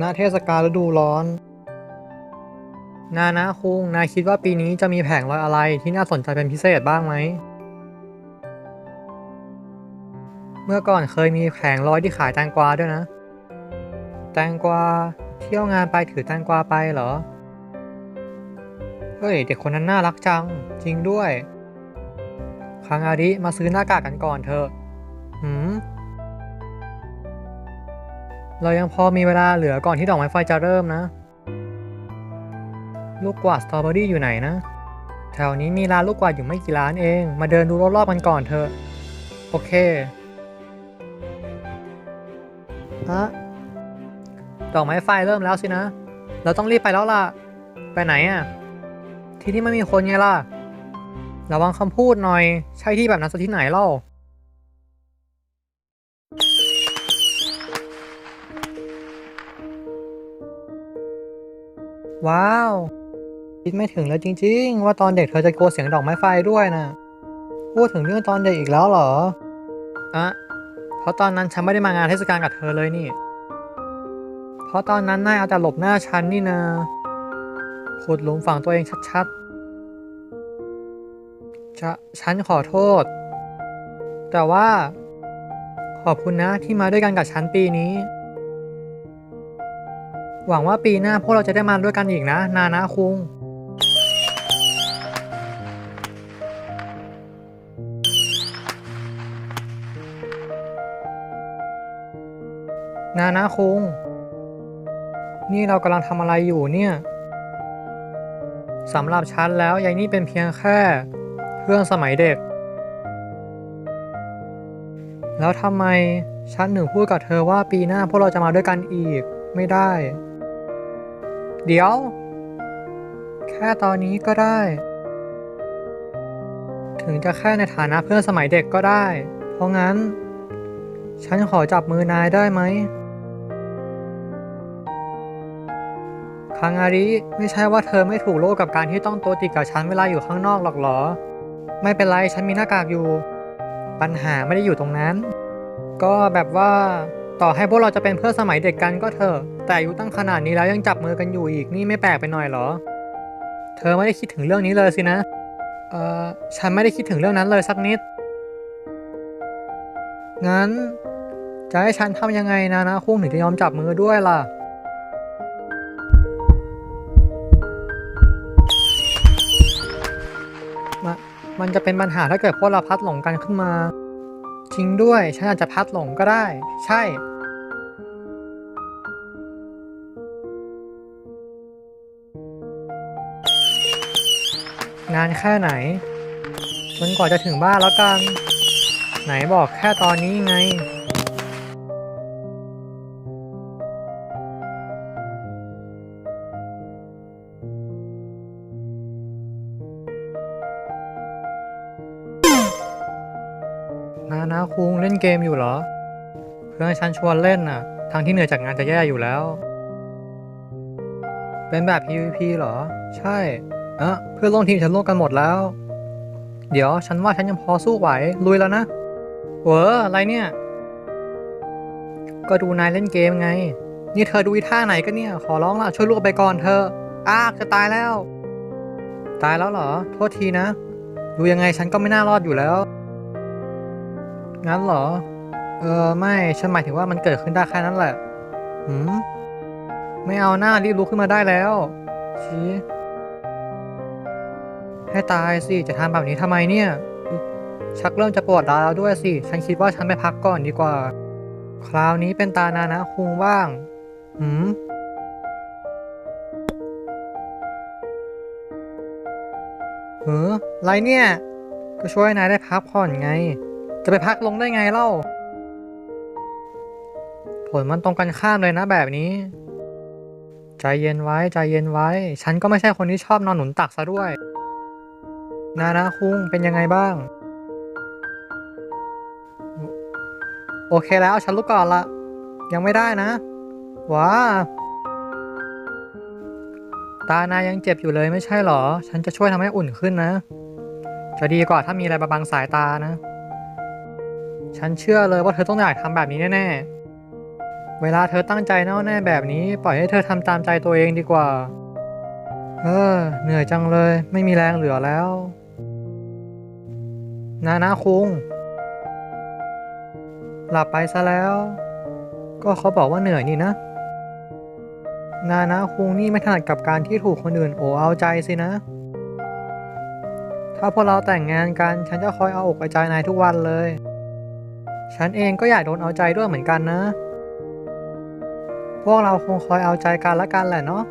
ณเทศกาลฤดูร้อน นานะคุงนายคิดว่าปีนี้จะมีแผงลอยอะไรที่น่าสนใจเป็นพิเศษบ้างไหม เมื่อก่อนเคยมีแผงลอยที่ขายแตงกวาด้วยนะ แตงกวาเที่ยวงานไปถือแตงกวาไปเหรอ เฮ้ย เด็กคนนั้นน่ารักจัง จริงด้วยคังอาริมาซื้อหน้ากากกันก่อนเถอะหืม เรายังพอมีเวลาเหลือก่อนที่ดอกไม้ไฟจะเริ่มนะ ลูกกวาดสตรอเบอรี่อยู่ไหนนะ แถวนี้มีร้านลูกกวาดอยู่ไม่กี่ร้านเอง มาเดินดูรอบๆกันก่อนเถอะ โอเคฮะดอกไม้ไฟเริ่มแล้วสินะ เราต้องรีบไปแล้วล่ะ ไปไหนอะ่ะ ที่นี่ไม่มีคนไงล่ะ ระวังคำพูดหน่อย ใช่ที่แบบนั้นซะที่ไหนเล่า ว้าว คิดไม่ถึงเลยจริง ๆ ว่าตอนเด็กเธอจะกลัวเสียงดอกไม้ไฟด้วยนะพูดถึงเรื่องตอนเด็กอีกแล้วเหรออะเพราะตอนนั้นฉันไม่ได้มางานเทศกาลกับเธอเลยนี่ เพราะตอนนั้นนายเอาแต่หลบหน้าฉันนี่นะขุดหลุมฝังตัวเองชัดๆ จะฉันขอโทษ แต่ว่า ขอบคุณนะที่มาด้วยกันกับฉันปีนี้ หวังว่าปีหน้าพวกเราจะได้มาด้วยกันอีกนะ นานะคุง นานะคุง นี่เรากำลังทำอะไรอยู่เนี่ยสำหรับฉันแล้วยายนี่เป็นเพียงแค่เพื่อนสมัยเด็ก แล้วทำไมฉันถึงพูดกับเธอว่าปีหน้าพวกเราจะมาด้วยกันอีกไม่ได้ เดี๋ยว แค่ตอนนี้ก็ได้ ถึงจะแค่ในฐานะเพื่อนสมัยเด็กก็ได้ เพราะงั้น ฉันขอจับมือนายได้ไหมคังอาริไม่ใช่ว่าเธอไม่ถูกโลกกับการที่ต้องตัวติดกับฉันเวลาอยู่ข้างนอกหรอกเหรอ ไม่เป็นไรฉันมีหน้ากากอยู่ ปัญหาไม่ได้อยู่ตรงนั้น ก็แบบว่า ต่อให้พวกเราจะเป็นเพื่อนสมัยเด็กกันก็เถอะ แต่อายุตั้งขนาดนี้แล้วยังจับมือกันอยู่อีกนี่ไม่แปลกไปหน่อยเหรอ เธอไม่ได้คิดถึงเรื่องนี้เลยสินะ เอ่อ ฉันไม่ได้คิดถึงเรื่องนั้นเลยสักนิด งั้น จะให้ฉันทำยังไงนะนะคุ้งถึงจะยอมจับมือด้วยล่ะมันจะเป็นปัญหาถ้าเกิดพวกเราพัดหลงกันขึ้นมา จริงด้วย ฉันอาจจะพัดหลงก็ได้ ใช่ นานแค่ไหนจนกว่าจะถึงบ้านแล้วกัน ไหนบอกแค่ตอนนี้ไง นานาคุงเล่นเกมอยู่เหรอ เพื่อนฉันชวนเล่นน่ะ ทางที่เหนื่อยจากงานจะแย่อยู่แล้ว เป็นแบบ PVP เหรอ ใช่เอะเพื่อนร่วมทีมฉันร่วมกันหมดแล้ว เดี๋ยวฉันว่าฉันยังพอสู้ไหว ลุยแล้วนะเวออะไรเนี่ย ก็ดูนายเล่นเกมไง นี่เธอดูอีท่าไหนกันเนี่ย ขอร้องล่ะช่วยลูกไปก่อนเธอ อ้ากจะตายแล้ว ตายแล้วเหรอ โทษทีนะ ดูยังไงฉันก็ไม่น่ารอดอยู่แล้ว งั้นเหรอ เออไม่ฉันหมายถึงว่ามันเกิดขึ้นได้แค่นั้นแหละหืมไม่เอาหน้ารีบลุกขึ้นมาได้แล้วชี้ให้ตายสิจะทำแบบนี้ทำไมเนี่ย ชักเริ่มจะปวดร้าวแล้วด้วยสิ ฉันคิดว่าฉันไปพักก่อนดีกว่า คราวนี้เป็นตานานะคุงว่าง หืมเฮ้ออไรเนี่ย ก็ช่วยนายได้พักผ่อนไง จะไปพักลงได้ไงเล่า ผลมันตรงกันข้ามเลยนะแบบนี้ ใจเย็นไว้ใจเย็นไว้ ฉันก็ไม่ใช่คนที่ชอบนอนหนุนตักซะด้วย นานะคุงเป็นยังไงบ้าง โอเคแล้วฉันลุกก่อนละ ยังไม่ได้นะว้าตานายยังเจ็บอยู่เลยไม่ใช่หรอ ฉันจะช่วยทำให้อุ่นขึ้นนะ จะดีกว่าถ้ามีอะไรมาบังสายตานะ ฉันเชื่อเลยว่าเธอต้องอยากทำแบบนี้แน่ๆ เวลาเธอตั้งใจแน่วแน่แบบนี้ ปล่อยให้เธอทำตามใจตัวเองดีกว่า เออ เหนื่อยจังเลย ไม่มีแรงเหลือแล้ว นานะคุง หลับไปซะแล้ว ก็เขาบอกว่าเหนื่อยนี่นะ นานะคุงนี่ไม่ถนัดกับการที่ถูกคนอื่นโอเอาใจสินะถ้าพวกเราแต่งงานกัน ฉันจะคอยเอาอกเอาใจนายทุกวันเลย ฉันเองก็อยากโดนเอาใจด้วยเหมือนกันนะ พวกเราคงคอยเอาใจกันละกันแหละเนาะ